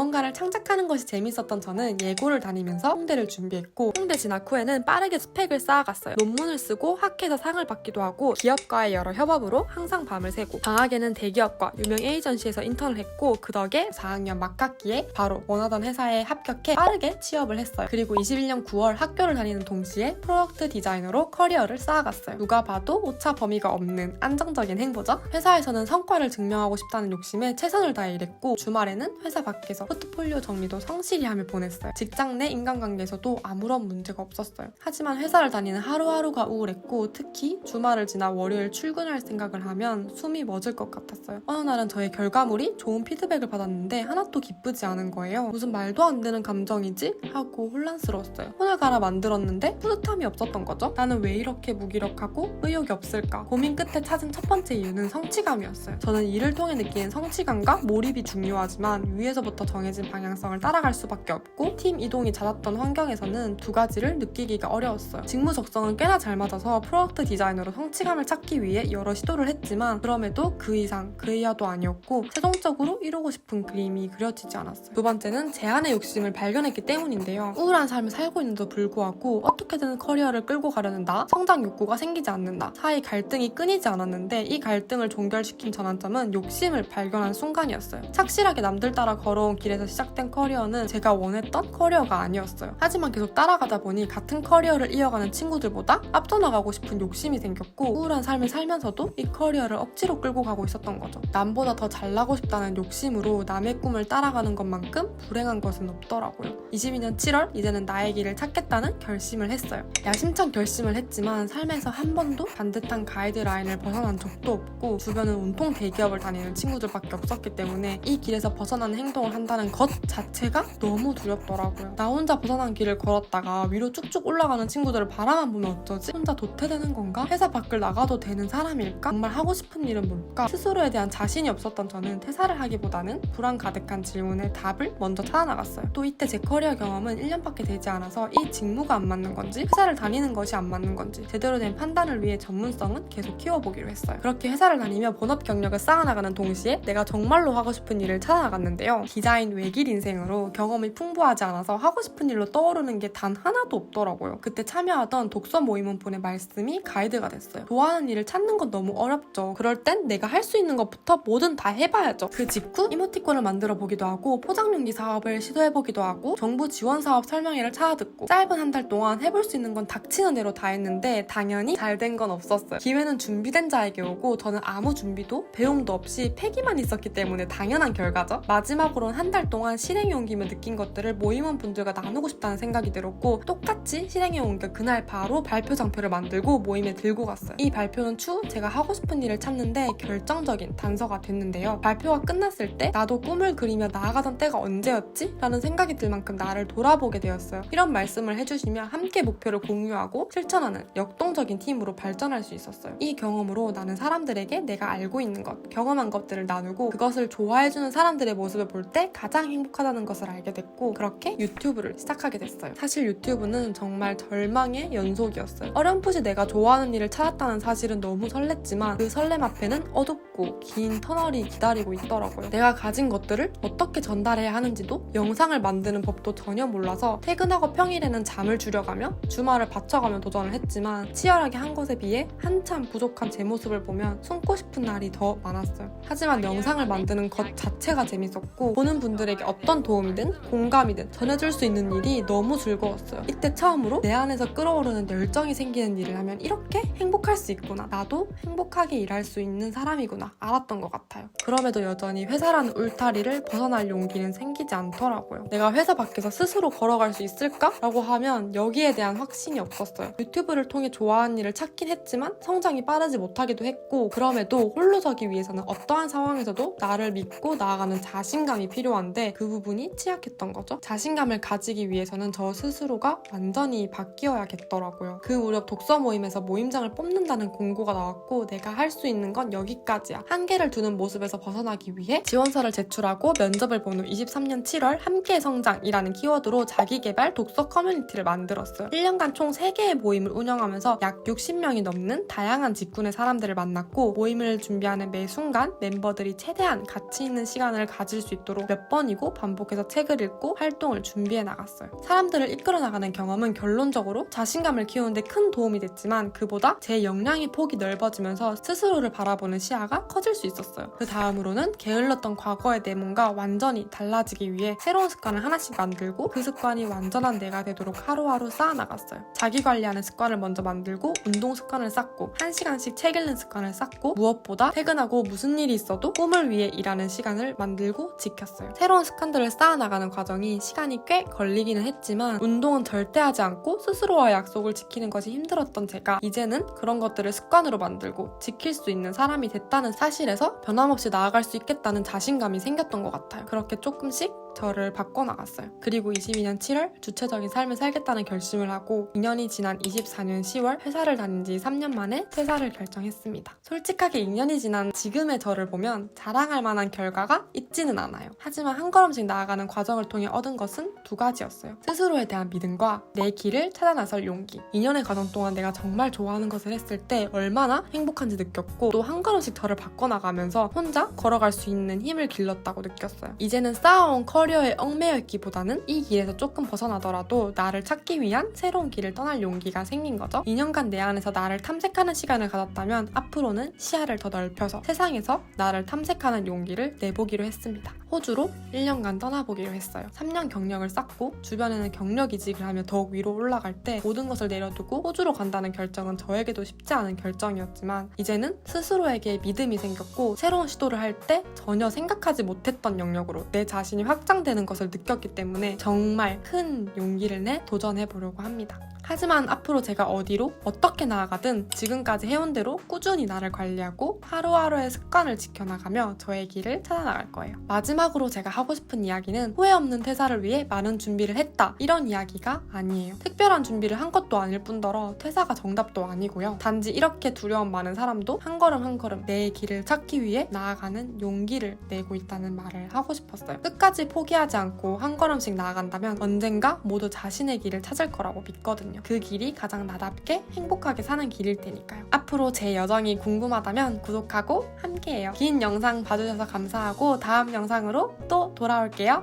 무언가를 창작하는 것이 재밌었던 저는 예고를 다니면서 홍대를 준비했고 홍대 진학 후에는 빠르게 스펙을 쌓아갔어요. 논문을 쓰고 학회에서 상을 받기도 하고 기업과의 여러 협업으로 항상 밤을 새고 방학에는 대기업과 유명 에이전시에서 인턴을 했고 그 덕에 4학년 막학기에 바로 원하던 회사에 합격해 빠르게 취업을 했어요. 그리고 21년 9월 학교를 다니는 동시에 프로덕트 디자이너로 커리어를 쌓아갔어요. 누가 봐도 오차 범위가 없는 안정적인 행보죠. 회사에서는 성과를 증명하고 싶다는 욕심에 최선을 다해 일했고 주말에는 회사 밖에서 포트폴리오 정리도 성실히 하며 보냈어요. 직장 내 인간관계에서도 아무런 문제가 없었어요. 하지만 회사를 다니는 하루하루가 우울했고 특히 주말을 지나 월요일 출근할 생각을 하면 숨이 멎을 것 같았어요. 어느 날은 저의 결과물이 좋은 피드백을 받았는데 하나도 기쁘지 않은 거예요. 무슨 말도 안 되는 감정이지? 하고 혼란스러웠어요. 손을 갈아 만들었는데 뿌듯함이 없었던 거죠. 나는 왜 이렇게 무기력하고 의욕이 없을까? 고민 끝에 찾은 첫 번째 이유는 성취감이었어요. 저는 일을 통해 느끼는 성취감과 몰입이 중요하지만 위에서부터 정 해진 방향성을 따라갈 수밖에 없고 팀 이동이 잦았던 환경에서는 두 가지를 느끼기가 어려웠어요. 직무 적성은 꽤나 잘 맞아서 프로덕트 디자이너로 성취감을 찾기 위해 여러 시도를 했지만 그럼에도 그 이상 그 이하도 아니었고 최종적으로 이루고 싶은 그림이 그려지지 않았어요. 두 번째는 제 안의 욕심을 발견했기 때문인데요. 우울한 삶을 살고 있는데도 불구하고 어떻게든 커리어를 끌고 가려는 나, 성장 욕구가 생기지 않는다. 사이 갈등이 끊이지 않았는데 이 갈등을 종결시킨 전환점은 욕심을 발견한 순간이었어요. 착실하게 남들 따라 걸어온 길 에서 시작된 커리어는 제가 원했던 커리어가 아니었어요. 하지만 계속 따라가다 보니 같은 커리어를 이어가는 친구들보다 앞서 나가고 싶은 욕심이 생겼고 우울한 삶을 살면서도 이 커리어를 억지로 끌고 가고 있었던 거죠. 남보다 더 잘나고 싶다는 욕심으로 남의 꿈을 따라가는 것만큼 불행한 것은 없더라고요. 22년 7월 이제는 나의 길을 찾겠다는 결심을 했어요. 야심찬 결심을 했지만 삶에서 한 번도 반듯한 가이드라인을 벗어난 적도 없고 주변은 온통 대기업을 다니는 친구들밖에 없었기 때문에 이 길에서 벗어나는 행동을 한다는 것 자체가 너무 두렵더라고요. 나 혼자 벗어난 길을 걸었다가 위로 쭉쭉 올라가는 친구들을 바라만 보면 어쩌지? 혼자 도태되는 건가? 회사 밖을 나가도 되는 사람일까? 정말 하고 싶은 일은 뭘까? 스스로에 대한 자신이 없었던 저는 퇴사를 하기보다는 불안 가득한 질문에 답을 먼저 찾아나갔어요. 또 이때 제 커리어 경험은 1년밖에 되지 않아서 이 직무가 안 맞는 건지 회사를 다니는 것이 안 맞는 건지 제대로 된 판단을 위해 전문성은 계속 키워보기로 했어요. 그렇게 회사를 다니며 본업 경력을 쌓아나가는 동시에 내가 정말로 하고 싶은 일을 찾아나갔는데요. 디자인 외길 인생으로 경험이 풍부하지 않아서 하고 싶은 일로 떠오르는 게 단 하나도 없더라고요. 그때 참여하던 독서 모임원 분의 말씀이 가이드가 됐어요. 좋아하는 일을 찾는 건 너무 어렵죠. 그럴 땐 내가 할 수 있는 것부터 뭐든 다 해봐야죠. 그 직후 이모티콘을 만들어 보기도 하고 포장용기 사업을 시도해 보기도 하고 정부 지원 사업 설명회를 찾아듣고 짧은 한 달 동안 해볼 수 있는 건 닥치는 대로 다 했는데 당연히 잘 된 건 없었어요. 기회는 준비된 자에게 오고 저는 아무 준비도 배움도 없이 패기만 있었기 때문에 당연한 결과죠. 마지막으로는 한달 동안 실행에 옮기며 느낀 것들을 모임원 분들과 나누고 싶다는 생각이 들었고 똑같이 실행에 옮겨 그날 바로 발표 장표를 만들고 모임에 들고 갔어요. 이 발표는 추후 제가 하고 싶은 일을 찾는데 결정적인 단서가 됐는데요. 발표가 끝났을 때 나도 꿈을 그리며 나아가던 때가 언제였지? 라는 생각이 들 만큼 나를 돌아보게 되었어요. 이런 말씀을 해주시며 함께 목표를 공유하고 실천하는 역동적인 팀으로 발전할 수 있었어요. 이 경험으로 나는 사람들에게 내가 알고 있는 것, 경험한 것들을 나누고 그것을 좋아해주는 사람들의 모습을 볼때 가장 행복하다는 것을 알게 됐고 그렇게 유튜브를 시작하게 됐어요. 사실 유튜브는 정말 절망의 연속이었어요. 어렴풋이 내가 좋아하는 일을 찾았다는 사실은 너무 설렜지만 그 설렘 앞에는 어둡 고 긴 터널이 기다리고 있더라고요. 내가 가진 것들을 어떻게 전달해야 하는지도 영상을 만드는 법도 전혀 몰라서 퇴근하고 평일에는 잠을 줄여가며 주말을 바쳐가며 도전을 했지만 치열하게 한 것에 비해 한참 부족한 제 모습을 보면 숨고 싶은 날이 더 많았어요. 하지만 영상을 만드는 것 자체가 재밌었고 보는 분들에게 어떤 도움이든 공감이든 전해줄 수 있는 일이 너무 즐거웠어요. 이때 처음으로 내 안에서 끓어오르는 열정이 생기는 일을 하면 이렇게 행복할 수 있구나. 나도 행복하게 일할 수 있는 사람이구나. 알았던 것 같아요. 그럼에도 여전히 회사라는 울타리를 벗어날 용기는 생기지 않더라고요. 내가 회사 밖에서 스스로 걸어갈 수 있을까? 라고 하면 여기에 대한 확신이 없었어요. 유튜브를 통해 좋아하는 일을 찾긴 했지만 성장이 빠르지 못하기도 했고 그럼에도 홀로 서기 위해서는 어떠한 상황에서도 나를 믿고 나아가는 자신감이 필요한데 그 부분이 취약했던 거죠. 자신감을 가지기 위해서는 저 스스로가 완전히 바뀌어야겠더라고요. 그 무렵 독서 모임에서 모임장을 뽑는다는 공고가 나왔고 내가 할 수 있는 건 여기까지 마찬가지야. 한계를 두는 모습에서 벗어나기 위해 지원서를 제출하고 면접을 본후 23년 7월 함께 성장이라는 키워드로 자기개발 독서 커뮤니티를 만들었어요. 1년간 총 3개의 모임을 운영하면서 약 60명이 넘는 다양한 직군의 사람들을 만났고 모임을 준비하는 매 순간 멤버들이 최대한 가치 있는 시간을 가질 수 있도록 몇 번이고 반복해서 책을 읽고 활동을 준비해 나갔어요. 사람들을 이끌어 나가는 경험은 결론적으로 자신감을 키우는데 큰 도움이 됐지만 그보다 제 역량의 폭이 넓어지면서 스스로를 바라보는 시야가 커질 수 있었어요. 그 다음으로는 게을렀던 과거의 내 몸과 완전히 달라지기 위해 새로운 습관을 하나씩 만들고 그 습관이 완전한 내가 되도록 하루하루 쌓아나갔어요. 자기 관리하는 습관을 먼저 만들고 운동 습관을 쌓고 한 시간씩 책 읽는 습관을 쌓고 무엇보다 퇴근하고 무슨 일이 있어도 꿈을 위해 일하는 시간을 만들고 지켰어요. 새로운 습관들을 쌓아나가는 과정이 시간이 꽤 걸리기는 했지만 운동은 절대 하지 않고 스스로와의 약속을 지키는 것이 힘들었던 제가 이제는 그런 것들을 습관으로 만들고 지킬 수 있는 사람이 됐다는 사실에서 변함없이 나아갈 수 있겠다는 자신감이 생겼던 것 같아요. 그렇게 조금씩 저를 바꿔나갔어요. 그리고 22년 7월 주체적인 삶을 살겠다는 결심을 하고 2년이 지난 24년 10월 회사를 다닌 지 3년 만에 퇴사를 결정했습니다. 솔직하게 2년이 지난 지금의 저를 보면 자랑할 만한 결과가 있지는 않아요. 하지만 한 걸음씩 나아가는 과정을 통해 얻은 것은 두 가지였어요. 스스로에 대한 믿음과 내 길을 찾아 나설 용기. 2년의 과정 동안 내가 정말 좋아하는 것을 했을 때 얼마나 행복한지 느꼈고 또 한 걸음씩 저를 바꿔나가면서 혼자 걸어갈 수 있는 힘을 길렀다고 느꼈어요. 이제는 쌓아온 커 리어에 얽매여 있기보다는 이 길에서 조금 벗어나더라도 나를 찾기 위한 새로운 길을 떠날 용기가 생긴 거죠. 2년간 내 안에서 나를 탐색하는 시간을 가졌다면 앞으로는 시야를 더 넓혀서 세상에서 나를 탐색하는 용기를 내보기로 했습니다. 호주로 1년간 떠나보기로 했어요. 3년 경력을 쌓고 주변에는 경력 이직을 하며 더욱 위로 올라갈 때 모든 것을 내려두고 호주로 간다는 결정은 저에게도 쉽지 않은 결정이었지만 이제는 스스로에게 믿음이 생겼고 새로운 시도를 할 때 전혀 생각하지 못했던 영역으로 내 자신이 확장되는 것을 느꼈기 때문에 정말 큰 용기를 내 도전해 보려고 합니다. 하지만 앞으로 제가 어디로 어떻게 나아가든 지금까지 해온 대로 꾸준히 나를 관리하고 하루하루의 습관을 지켜나가며 저의 길을 찾아나갈 거예요. 마지막 으로 제가 하고 싶은 이야기는 후회 없는 퇴사를 위해 많은 준비를 했다 이런 이야기가 아니에요. 특별한 준비를 한 것도 아닐 뿐더러 퇴사가 정답도 아니고요. 단지 이렇게 두려움 많은 사람도 한 걸음 한 걸음 내 길을 찾기 위해 나아가는 용기를 내고 있다는 말을 하고 싶었어요. 끝까지 포기하지 않고 한 걸음씩 나아간다면 언젠가 모두 자신의 길을 찾을 거라고 믿거든요. 그 길이 가장 나답게 행복하게 사는 길일 테니까요. 앞으로 제 여정이 궁금하다면 구독하고 함께해요. 긴 영상 봐주셔서 감사하고 다음 영상으로 또 돌아올게요.